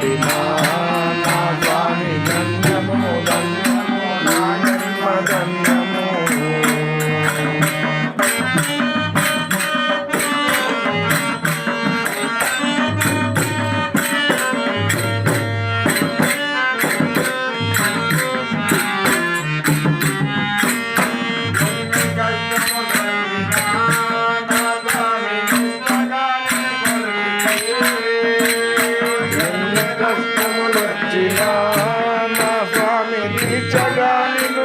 Babylon. నష్టములొచ్చిన నా స్వామి తీర్చగా నిన్ను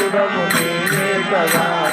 రక్షించవా నా కదా